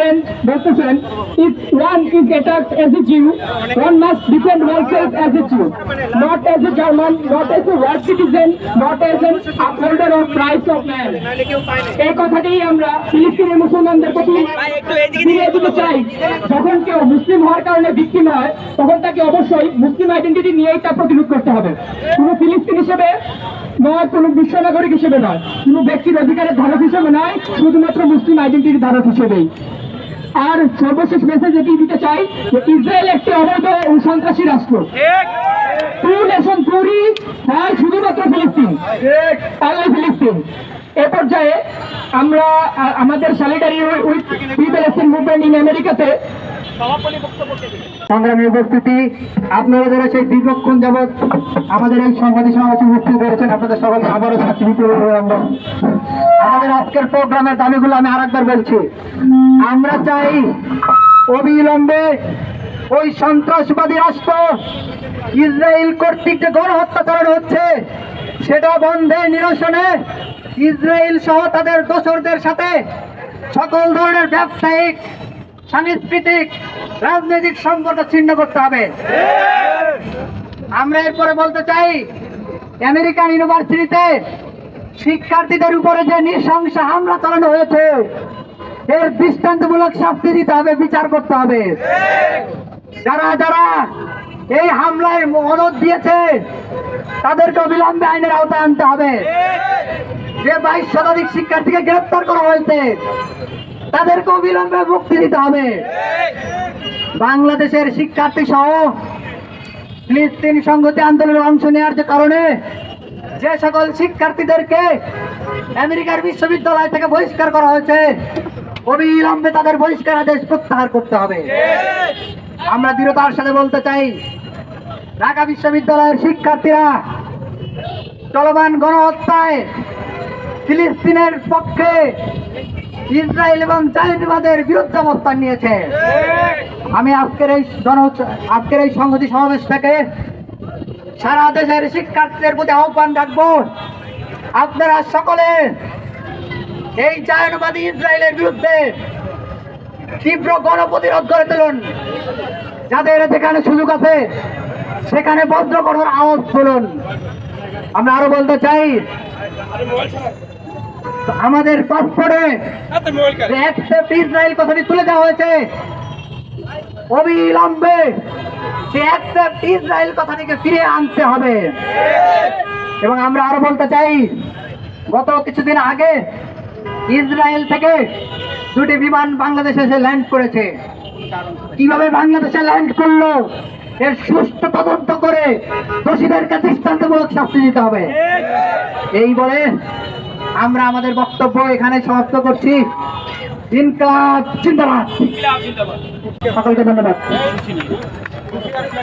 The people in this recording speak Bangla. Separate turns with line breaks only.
করেন, বলতেছেন if one is attacked as a Jew one must defend oneself as a Jew not as a German not as a world citizen not as an upholder of rights of man এই কথাটাই আমরা ফিলিস্তিনি মুসলমানদের প্রতি ফিরিয়ে দিতে চাই। যখন কেউ মুসলিম হওয়ার কারণে ভিক্টিম হয়, তখন তাকে অবশ্যই মুসলিম আইডেন্টিটি নিয়েই তা প্রতিরোধ করতে হবে। কোনো ফিলিস্তিন হিসেবে নয়, কোনো বিশ্ব নাগরিক হিসেবে নয়, কোনো ব্যক্তির অধিকারের ধারক হিসেবে নয়, শুধুমাত্র মুসলিম আইডেন্টিটির ধারক হিসেবেই। আর সর্বশেষ মেসেজ এটি দিতে চাই যে ইসরায়েল একটি অবৈধ ও সন্ত্রাসী রাষ্ট্র। টু নেশন টুরি হয় শুধুমাত্র ফিলিস্তিন। অনলি ফিলিস্তিন। এ পর্যায়ে আমরা আমাদের solidarity with people movement in আমেরিকাতে
সংগ্রামী উপস্থিতি, আপনারা যারা সেই দীর্ঘক্ষণ যাবৎ আমাদের এই সংবাদী সমাবেশে উপস্থিত রয়েছেন, আপনাদের সকলকে আবারও সাক্ষী আমাদের আজকের প্রোগ্রামের দাবিগুলো আমি আরেকবার বলছি। আমরা চাই অবিলম্বে ওই সন্ত্রাসবাদী রাষ্ট্র ইসরায়েল কর্তৃক যে গণহত্যা করানো হচ্ছে, সেটা বন্ধে নিরসনে ইসরায়েল সহ তাদের দোসরদের সাথে সকল ধরনের ব্যবসায়িক সাংস্কৃতিক, রাজনৈতিক সম্পর্ক ছিন্ন করতে হবে। আমরা এরপরে বলতে চাই, আমেরিকান ইউনিভার্সিটিতে শিক্ষার্থীদের উপরে যে নৃশংস হামলা চালানো হয়েছে, এর দৃষ্টান্তমূলক শাস্তি দিতে হবে, বিচার করতে হবে। যারা যারা এই হামলায় মদত দিয়েছে, তাদেরকে অবিলম্বে আইনের আওতায় আনতে হবে। যে বাইশ শতাধিক শিক্ষার্থীকে গ্রেপ্তার করা হয়েছে তাদেরকে অবিলম্বে মুক্তি দিতে হবে। বাংলাদেশের শিক্ষার্থী সহ ফিলিস্তিন সংহতি আন্দোলনে অংশ নেওয়ার যে কারণে যে সকল শিক্ষার্থীদেরকে আমেরিকার বিশ্ববিদ্যালয় থেকে বহিষ্কার করা হয়েছে, অবিলম্বে তাদের বহিষ্কার আদেশ প্রত্যাহার করতে হবে। আমরা দৃঢ়তার সাথে বলতে চাই, ঢাকা বিশ্ববিদ্যালয়ের শিক্ষার্থীরা চলমান গণহত্যায় ফিলিস্তিনের পক্ষে ইসরায়েল এবং জাহিদবাদের বিরুদ্ধে অবস্থান নিয়েছে। আমি আজকের এই জন আজকের এই সংহতি সমাবেশ থেকে সারা দেশের শিক্ষার্থীদের প্রতি আহ্বান রাখব আপনারা সকলে এই জায়নবাদী ইসরায়েলের বিরুদ্ধে তীব্র গণপ্রতিরোধ করে তুলুন। যাদের যেখানে সুযোগ আছে সেখানে বজ্র কঠোর আওয়াজ তুলুন। আমরা আরও বলতে চাই আমাদের পাসপোর্টে অ্যাকসেপ্ট ইসরায়েল কথাটি তুলে দেওয়া হয়েছে। অবিলম্বে সে অ্যাকসেপ্ট ইসরায়েল কথাটিকে ফিরে আনতে হবে। এবং আমরা আরও বলতে চাই গত কিছুদিন আগে ইসরায়েল থেকে দুটি বিমান বাংলাদেশে এসে ল্যান্ড করেছে। কীভাবে বাংলাদেশে ল্যান্ড করল? এর সুষ্ঠু তদন্ত করে দোষীদেরকে দৃষ্টান্তমূলক শাস্তি দিতে হবে। এই বলে আমরা আমাদের বক্তব্য এখানে সমাপ্ত করছি। ইনকাব জিন্দাবাদ। সকলকে ধন্যবাদ।